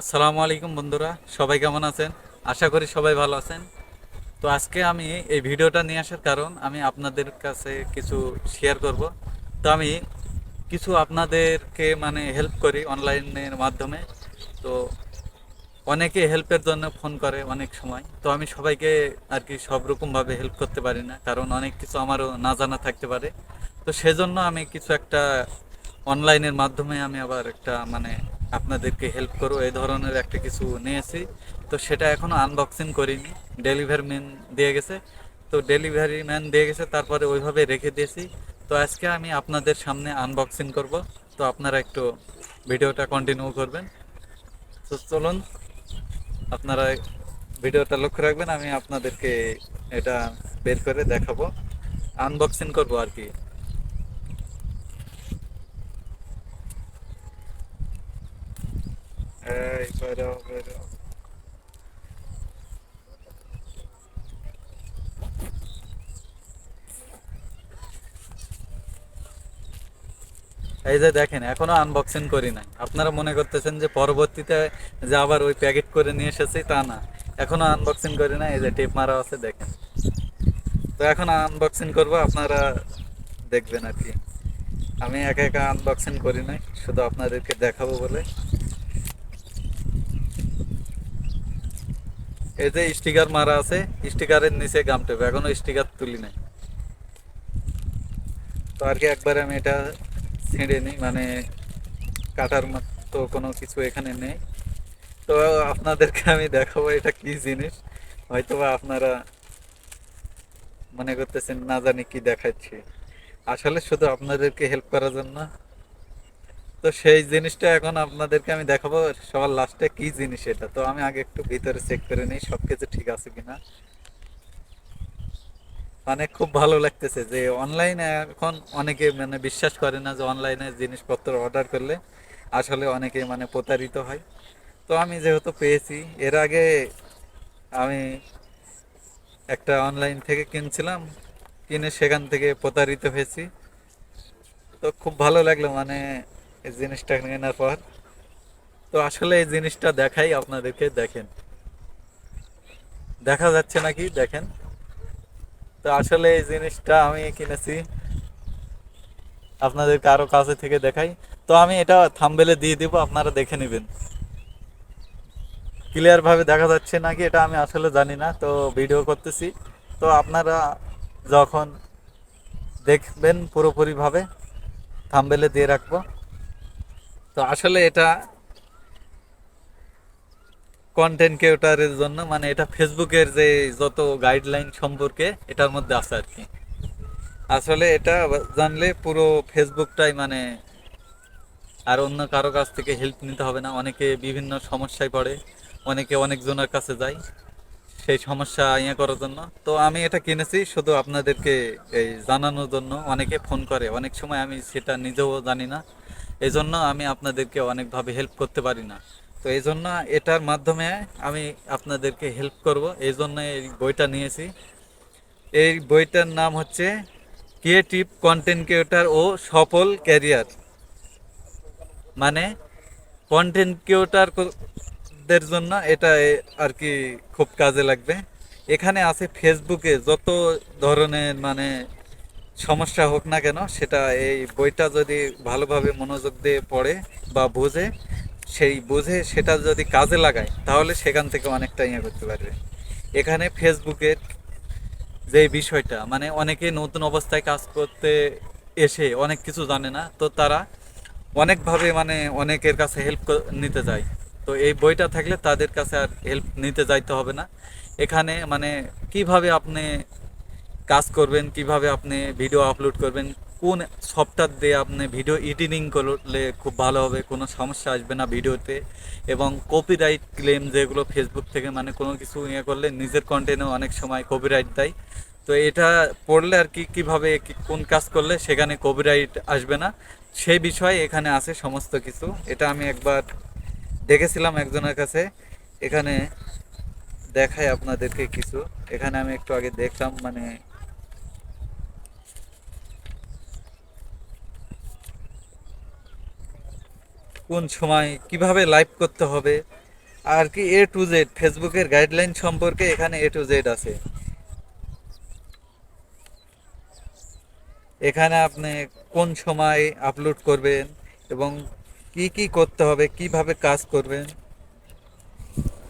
আসসালামু আলাইকুম বন্ধুরা, সবাই কেমন আছেন? আশা করি সবাই ভালো আছেন। তো আজকে আমি এই ভিডিওটা নিয়ে আসার কারণ আমি আপনাদের কাছে কিছু শেয়ার করব। তো আমি কিছু আপনাদেরকে মানে হেল্প করি অনলাইনের মাধ্যমে। তো অনেকে হেল্পের জন্য ফোন করে অনেক সময়। তো আমি সবাইকে আর কি সব রকমভাবে হেল্প করতে পারি না, কারণ অনেক কিছু আমারও না জানা থাকতে পারে। তো সেজন্য আমি কিছু একটা অনলাইনের মাধ্যমে আমি আবার একটা মানে আপনাদেরকে হেল্প করব এই ধরনের একটা কিছু নিয়েছি। তো সেটা এখনও আনবক্সিং করিনি ডেলিভারি ম্যান দিয়ে গেছে। তো ডেলিভারি ম্যান দিয়ে গেছে, তারপরে ওইভাবে রেখে দিয়েছি। তো আজকে আমি আপনাদের সামনে আনবক্সিং করব। তো আপনারা একটু ভিডিওটা কন্টিনিউ করবেন। তো চলুন, আপনারা ভিডিওটা লক্ষ্য রাখবেন, আমি আপনাদেরকে এটা বের করে দেখাবো। আনবক্সিং করব আর কি। এই বেরো বেরো এই যে দেখেন, এখনও আনবক্সিং করি নাই। আপনারা মনে করতেছেন যে পরবর্তীতে যে আবার ওই প্যাকেট করে নিয়ে এসেছি, তা না। এখনও আনবক্সিং করি না এই যে টেপ মারা আছে, দেখেন। তো এখন আনবক্সিং করব, আপনারা দেখবেন আর কি। আমি একা একা আনবক্সিং করি নাই, শুধু আপনাদেরকে দেখাবো বলে। এই যে স্টিকার মারা আছে, স্টিকারের নিচে গাম টেপ এখনও স্টিকার তুলি নাই। তো আর কি একবারে আমি এটা ছিঁড়ে নিই মানে কাটার মতো কোনো কিছু এখানে নেই। তো আপনাদেরকে আমি দেখাবো এটা কি জিনিস। হয়তোবা আপনারা মনে করতেছেন, না জানি কি দেখাচ্ছি। আসলে শুধু আপনাদেরকে হেল্প করার জন্য তো সেই জিনিসটা এখন আপনাদেরকে আমি দেখাবো সবার লাস্টে কি জিনিস এটা। তো আমি আগে একটু ভিতরে চেক করে নিই সব কিছু ঠিক আছে কিনা। মানে খুব ভালো লাগতেছে যে অনলাইনে এখন অনেকে মানে বিশ্বাস করে না যে অনলাইনে জিনিসপত্র অর্ডার করলে আসলে অনেকে মানে প্রতারিত হয়। তো আমি যেহেতু পেয়েছি, এর আগে আমি একটা অনলাইন থেকে কিনছিলাম, কিনে সেখান থেকে প্রতারিত হয়েছি। তো খুব ভালো লাগল মানে এই জিনিসটা কেনার পর। তো আসলে এই জিনিসটা দেখাই আপনাদেরকে, দেখেন। দেখা যাচ্ছে নাকি? দেখেন। তো আসলে এই জিনিসটা আমি কিনেছি। আপনাদের কারও কাছে থেকে দেখাই। তো আমি এটা থাম্বেলে দিয়ে দিব, আপনারা দেখে নেবেন। ক্লিয়ার ভাবে দেখা যাচ্ছে নাকি? এটা আমি আসলে জানি না, তো ভিডিও করতেছি। তো আপনারা যখন দেখবেন পুরোপুরিভাবে, থাম্বেলে দিয়ে রাখব। তো আসলে এটা কন্টেন্ট ক্রিয়েটারের জন্য মানে এটা ফেসবুকের যে যত গাইডলাইন সম্পর্কে, এটার মধ্যে আছে আর কি। আসলে এটা জানলে পুরো ফেসবুকটাই মানে আর অন্য কারও কাছ থেকে হেল্প নিতে হবে না। অনেকে বিভিন্ন সমস্যায় পড়ে, অনেকে অনেকজনের কাছে যায় সেই সমস্যা ইয়ে করার জন্য। তো আমি এটা কিনেছি শুধু আপনাদেরকে এই জানানোর জন্য। অনেকে ফোন করে, অনেক সময় আমি সেটা নিজেও জানি না। এই জন্য আমি আপনাদেরকে অনেকভাবে হেল্প করতে পারি না। তো এই জন্য এটার মাধ্যমে আমি আপনাদেরকে হেল্প করব। এই জন্য এই বইটা নিয়েছি। এই বইটার নাম হচ্ছে ক্রিয়েটিভ কন্টেন্ট ক্রিয়েটার ও সফল ক্যারিয়ার মানে কন্টেন্ট ক্রিয়েটারদের জন্য এটা আর কি খুব কাজে লাগবে। এখানে আছে ফেসবুকে যত ধরনের মানে সমস্যা হোক না কেন, সেটা এই বইটা যদি ভালোভাবে মনোযোগ দিয়ে পড়ে বা বোঝে, সেই বুঝে সেটা যদি কাজে লাগায়, তাহলে সেখান থেকে অনেকটা ইয়ে করতে পারবে। এখানে ফেসবুকের যে বিষয়টা মানে অনেকে নতুন অবস্থায় কাজ করতে এসে অনেক কিছু জানে না, তো তারা অনেকভাবে মানে অনেকের কাছে হেল্প নিতে যায়। তো এই বইটা থাকলে তাদের কাছে আর হেল্প নিতে যাইতে হবে না। এখানে মানে কীভাবে আপনি কাজ করবেন, কীভাবে আপনি ভিডিও আপলোড করবেন, কোন সফটওয়্যার দিয়ে আপনি ভিডিও এডিটিং করলে খুব ভালো হবে, কোনো সমস্যা আসবে না ভিডিওতে এবং কপিরাইট ক্লেম যেগুলো ফেসবুক থেকে মানে কোনো কিছু ইয়ে করলে নিজের কন্টেন্টও অনেক সময় কপিরাইট দেয়। তো এটা পড়লে আর কি, কীভাবে কোন কাজ করলে সেখানে কপিরাইট আসবে না, সেই বিষয়ে এখানে আছে সমস্ত কিছু। এটা আমি একবার দেখেছিলাম একজনের কাছে, এখানে দেখায় আপনাদেরকে কিছু। এখানে আমি একটু আগে দেখলাম মানে কোন সময় কীভাবে লাইভ করতে হবে? আর কি এ টু জেড ফেসবুকের গাইডলাইন সম্পর্কে এখানে এ টু জেড আছে। এখানে আপনি কোন সময় আপলোড করবেন এবং কি কি করতে হবে, কীভাবে কাজ করবেন,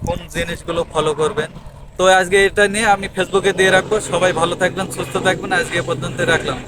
কোন জিনিসগুলো ফলো করবেন। তো আজকে এটা নিয়ে আমি ফেসবুকে দিয়ে রাখব। সবাই ভালো থাকবেন, সুস্থ থাকবেন। আজকে পর্যন্ত রাখলাম।